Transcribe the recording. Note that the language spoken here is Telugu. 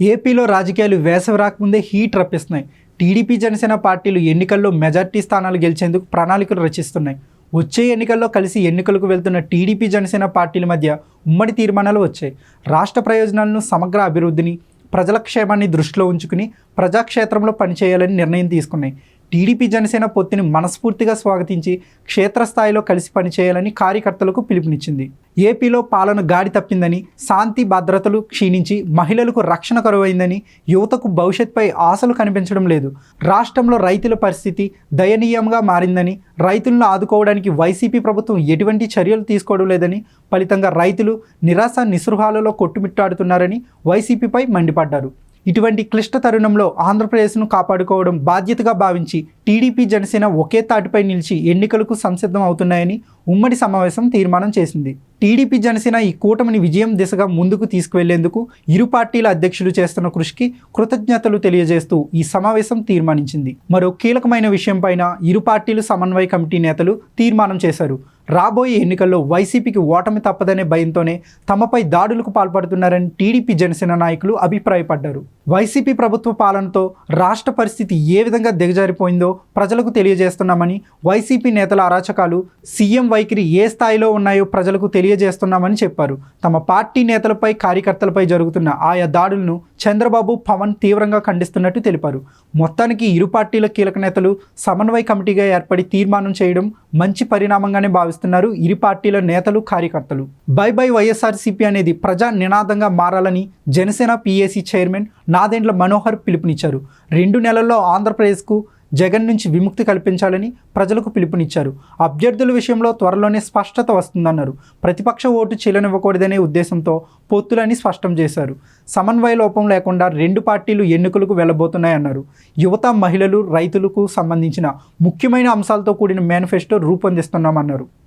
ఏపీలో రాజకీయాలు వేసవి రాకముందే హీట్ రప్పిస్తున్నాయి. టీడీపీ జనసేన పార్టీలు ఎన్నికల్లో మెజార్టీ స్థానాలు గెలిచేందుకు ప్రణాళికలు రచిస్తున్నాయి. వచ్చే ఎన్నికల్లో కలిసి ఎన్నికలకు వెళ్తున్న టీడీపీ జనసేన పార్టీల మధ్య ఉమ్మడి తీర్మానాలు వచ్చాయి. రాష్ట్ర ప్రయోజనాలను సమగ్ర అభివృద్ధిని ప్రజల క్షేమాన్ని దృష్టిలో ఉంచుకుని ప్రజాక్షేత్రంలో పనిచేయాలని నిర్ణయం తీసుకున్నాయి. టీడీపీ జనసేన పొత్తిని మనస్ఫూర్తిగా స్వాగతించి క్షేత్రస్థాయిలో కలిసి పనిచేయాలని కార్యకర్తలకు పిలుపునిచ్చింది. ఏపీలో పాలన గాడి తప్పిందని శాంతి భద్రతలు క్షీణించి మహిళలకు రక్షణ కరువైందని యువతకు భవిష్యత్పై ఆశలు కనిపించడం లేదు. రాష్ట్రంలో రైతుల పరిస్థితి దయనీయంగా మారిందని రైతులను ఆదుకోవడానికి వైసీపీ ప్రభుత్వం ఎటువంటి చర్యలు తీసుకోవడం లేదని ఫలితంగా రైతులు నిరాశ నిస్పృహాలలో కొట్టుమిట్టాడుతున్నారని వైసీపీపై మండిపడ్డారు. ఇటువంటి క్లిష్ట తరుణంలో ఆంధ్రప్రదేశ్ను కాపాడుకోవడం బాధ్యతగా భావించి టీడీపీ జనసేన ఒకే తాటిపై నిలిచి ఎన్నికలకు సంసిద్ధం అవుతున్నాయని ఉమ్మడి సమావేశం తీర్మానం చేసింది. టీడీపీ జనసేన ఈ కూటమిని విజయం దిశగా ముందుకు తీసుకువెళ్ళేందుకు ఇరు పార్టీల అధ్యక్షులు చేస్తున్న కృషికి కృతజ్ఞతలు తెలియజేస్తూ ఈ సమావేశం తీర్మానించింది. మరో కీలకమైన విషయంపైన ఇరు పార్టీలు సమన్వయ కమిటీ నేతలు తీర్మానం చేశారు. రాబోయే ఎన్నికల్లో వైసీపీకి ఓటమి తప్పదనే భయంతోనే తమపై దాడులకు పాల్పడుతున్నారని టీడీపీ జనసేన నాయకులు అభిప్రాయపడ్డారు. వైసీపీ ప్రభుత్వ పాలనతో రాష్ట్ర పరిస్థితి ఏ విధంగా దిగజారిపోయిందో ప్రజలకు తెలియజేస్తున్నామని వైసీపీ నేతల అరాచకాలు సీఎం వైఖరి ఏ స్థాయిలో ఉన్నాయో ప్రజలకు తెలియ తెలియజేస్తున్నామని చెప్పారు. తమ పార్టీ నేతలపై కార్యకర్తలపై జరుగుతున్న ఆయా దాడులను చంద్రబాబు పవన్ తీవ్రంగా ఖండిస్తున్నట్టు తెలిపారు. మొత్తానికి ఇరు పార్టీల కీలక నేతలు సమన్వయ కమిటీగా ఏర్పడి తీర్మానం చేయడం మంచి పరిణామంగానే భావిస్తున్నారు ఇరు పార్టీల నేతలు కార్యకర్తలు. బై బై వైఎస్ఆర్సీపీ అనేది ప్రజా నినాదంగా మారాలని జనసేన పిఏసీ చైర్మన్ నాదెండ్ల మనోహర్ పిలుపునిచ్చారు. రెండు నెలల్లో ఆంధ్రప్రదేశ్కు జగన్ నుంచి విముక్తి కల్పించాలని ప్రజలకు పిలుపునిచ్చారు. అభ్యర్థుల విషయంలో త్వరలోనే స్పష్టత వస్తుందన్నారు. ప్రతిపక్ష ఓటు చీలనివ్వకూడదనే ఉద్దేశంతో పొత్తులని స్పష్టం చేశారు. సమన్వయ లోపం లేకుండా రెండు పార్టీలు ఎన్నికలకు వెళ్ళబోతున్నాయన్నారు. యువత మహిళలు రైతులకు సంబంధించిన ముఖ్యమైన అంశాలతో కూడిన మేనిఫెస్టో రూపొందిస్తున్నామన్నారు.